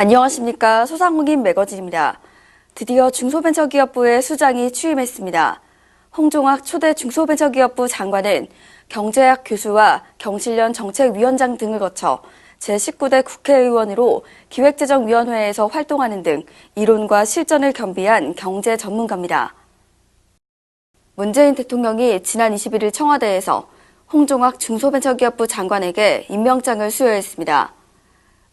안녕하십니까. 소상공인 매거진입니다. 드디어 중소벤처기업부의 수장이 취임했습니다. 홍종학 초대 중소벤처기업부 장관은 경제학 교수와 경실련 정책위원장 등을 거쳐 제19대 국회의원으로 기획재정위원회에서 활동하는 등 이론과 실전을 겸비한 경제 전문가입니다. 문재인 대통령이 지난 21일 청와대에서 홍종학 중소벤처기업부 장관에게 임명장을 수여했습니다.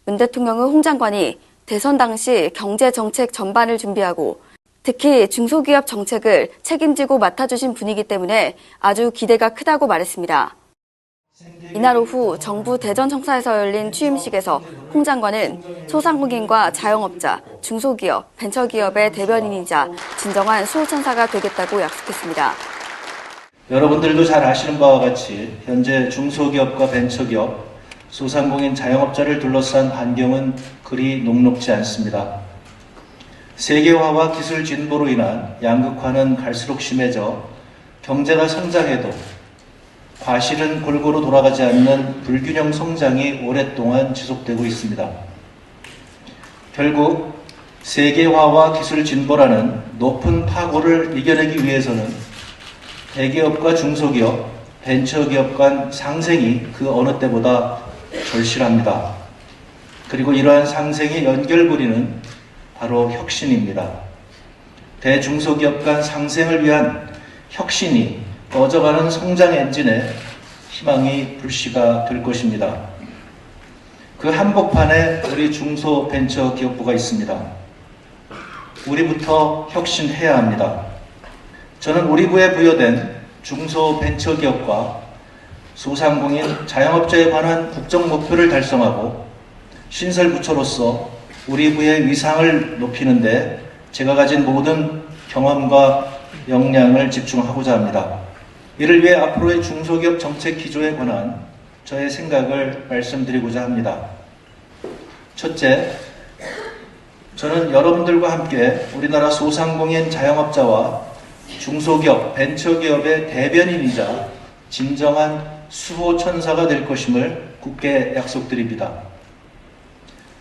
문 대통령은 홍 장관이 대선 당시 경제 정책 전반을 준비하고 특히 중소기업 정책을 책임지고 맡아주신 분이기 때문에 아주 기대가 크다고 말했습니다. 이날 오후 정부 대전청사에서 열린 취임식에서 홍 장관은 소상공인과 자영업자, 중소기업, 벤처기업의 대변인이자 진정한 수호천사가 되겠다고 약속했습니다. 여러분들도 잘 아시는 바와 같이 현재 중소기업과 벤처기업, 소상공인 자영업자를 둘러싼 환경은 그리 녹록지 않습니다. 세계화와 기술 진보로 인한 양극화는 갈수록 심해져 경제가 성장해도 과실은 골고루 돌아가지 않는 불균형 성장이 오랫동안 지속되고 있습니다. 결국 세계화와 기술 진보라는 높은 파고를 이겨내기 위해서는 대기업과 중소기업, 벤처기업 간 상생이 그 어느 때보다 절실합니다. 그리고 이러한 상생의 연결고리는 바로 혁신입니다. 대중소기업 간 상생을 위한 혁신이 꺼져가는 성장 엔진에 희망이 불씨가 될 것입니다. 그 한복판에 우리 중소벤처기업부가 있습니다. 우리부터 혁신해야 합니다. 저는 우리 부에 부여된 중소벤처기업과 소상공인 자영업자에 관한 국정 목표를 달성하고 신설부처로서 우리 부의 위상을 높이는데 제가 가진 모든 경험과 역량을 집중하고자 합니다. 이를 위해 앞으로의 중소기업 정책 기조에 관한 저의 생각을 말씀드리고자 합니다. 첫째, 저는 여러분들과 함께 우리나라 소상공인 자영업자와 중소기업, 벤처기업의 대변인이자 진정한 수호 천사가 될 것임을 굳게 약속드립니다.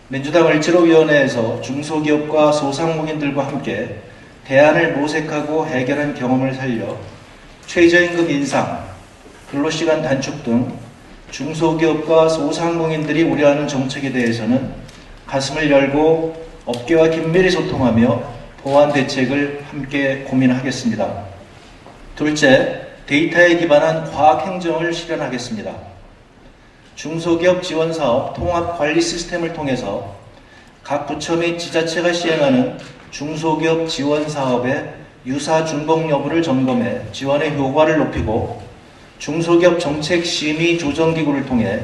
민주당 을지로위원회에서 중소기업과 소상공인들과 함께 대안을 모색하고 해결한 경험을 살려 최저임금 인상, 근로시간 단축 등 중소기업과 소상공인들이 우려하는 정책에 대해서는 가슴을 열고 업계와 긴밀히 소통하며 보완 대책을 함께 고민하겠습니다. 둘째, 데이터에 기반한 과학 행정을 실현하겠습니다. 중소기업 지원 사업 통합 관리 시스템을 통해서 각 부처 및 지자체가 시행하는 중소기업 지원 사업의 유사 준공 여부를 점검해 지원의 효과를 높이고 중소기업 정책 심의 조정 기구를 통해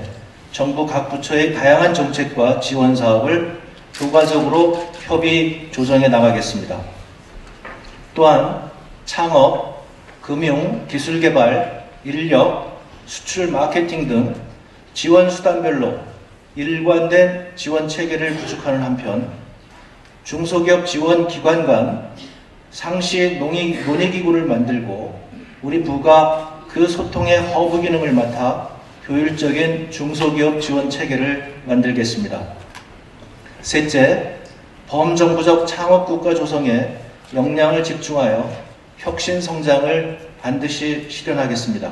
정부 각 부처의 다양한 정책과 지원 사업을 효과적으로 협의 조정해 나가겠습니다. 또한 창업, 금융, 기술 개발, 인력, 수출 마케팅 등 지원 수단별로 일관된 지원 체계를 구축하는 한편 중소기업 지원 기관 간 상시 논의, 논의기구를 만들고 우리 부가 그 소통의 허브 기능을 맡아 효율적인 중소기업 지원 체계를 만들겠습니다. 셋째, 범정부적 창업 국가 조성에 역량을 집중하여 혁신 성장을 반드시 실현하겠습니다.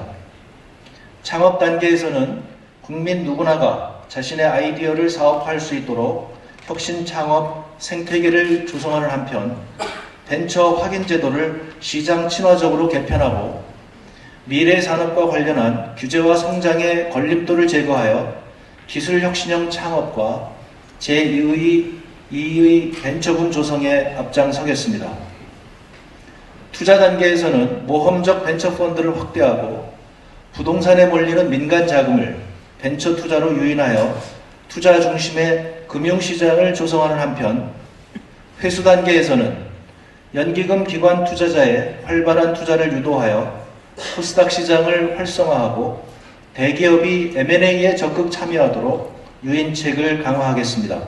창업 단계에서는 국민 누구나가 자신의 아이디어를 사업화할 수 있도록 혁신 창업 생태계를 조성하는 한편 벤처 확인 제도를 시장 친화적으로 개편하고 미래 산업과 관련한 규제와 성장의 걸림돌을 제거하여 기술 혁신형 창업과 제2의 2의 벤처분 조성에 앞장서겠습니다. 투자 단계에서는 모험적 벤처 펀드를 확대하고 부동산에 몰리는 민간 자금을 벤처 투자로 유인하여 투자 중심의 금융시장을 조성하는 한편 회수 단계에서는 연기금 기관 투자자의 활발한 투자를 유도하여 코스닥 시장을 활성화하고 대기업이 M&A에 적극 참여하도록 유인책을 강화하겠습니다.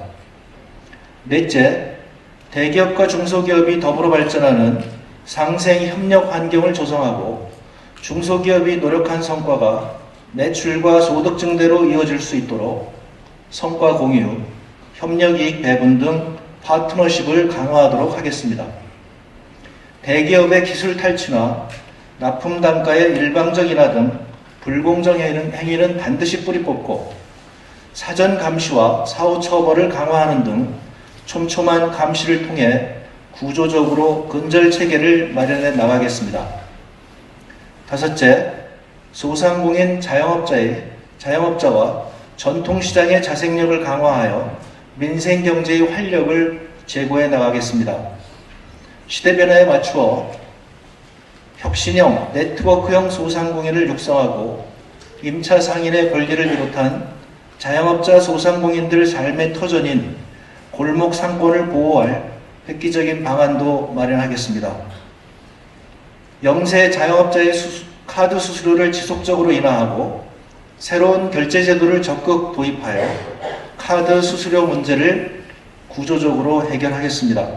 넷째, 대기업과 중소기업이 더불어 발전하는 상생 협력 환경을 조성하고 중소기업이 노력한 성과가 매출과 소득 증대로 이어질 수 있도록 성과 공유, 협력 이익 배분 등 파트너십을 강화하도록 하겠습니다. 대기업의 기술 탈취나 납품 단가의 일방적 인하 등 불공정 행위는 반드시 뿌리 뽑고 사전 감시와 사후 처벌을 강화하는 등 촘촘한 감시를 통해 구조적으로 근절 체계를 마련해 나가겠습니다. 다섯째, 소상공인 자영업자의 자영업자와 전통시장의 자생력을 강화하여 민생 경제의 활력을 제고해 나가겠습니다. 시대 변화에 맞추어 혁신형 네트워크형 소상공인을 육성하고 임차 상인의 권리를 비롯한 자영업자 소상공인들 삶의 터전인 골목 상권을 보호할 획기적인 방안도 마련하겠습니다. 영세 자영업자의 수수- 카드 수수료를 지속적으로 인하하고 새로운 결제 제도를 적극 도입하여 카드 수수료 문제를 구조적으로 해결하겠습니다.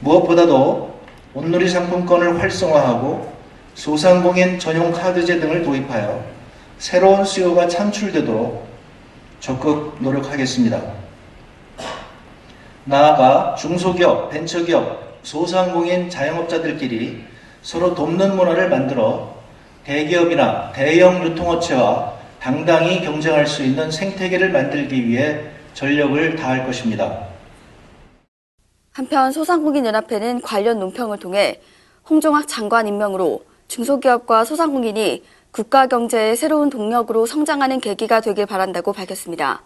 무엇보다도 온누리 상품권을 활성화하고 소상공인 전용 카드제 등을 도입하여 새로운 수요가 창출되도록 적극 노력하겠습니다. 나아가 중소기업, 벤처기업, 소상공인 자영업자들끼리 서로 돕는 문화를 만들어 대기업이나 대형 유통업체와 당당히 경쟁할 수 있는 생태계를 만들기 위해 전력을 다할 것입니다. 한편 소상공인연합회는 관련 논평을 통해 홍종학 장관 임명으로 중소기업과 소상공인이 국가 경제의 새로운 동력으로 성장하는 계기가 되길 바란다고 밝혔습니다.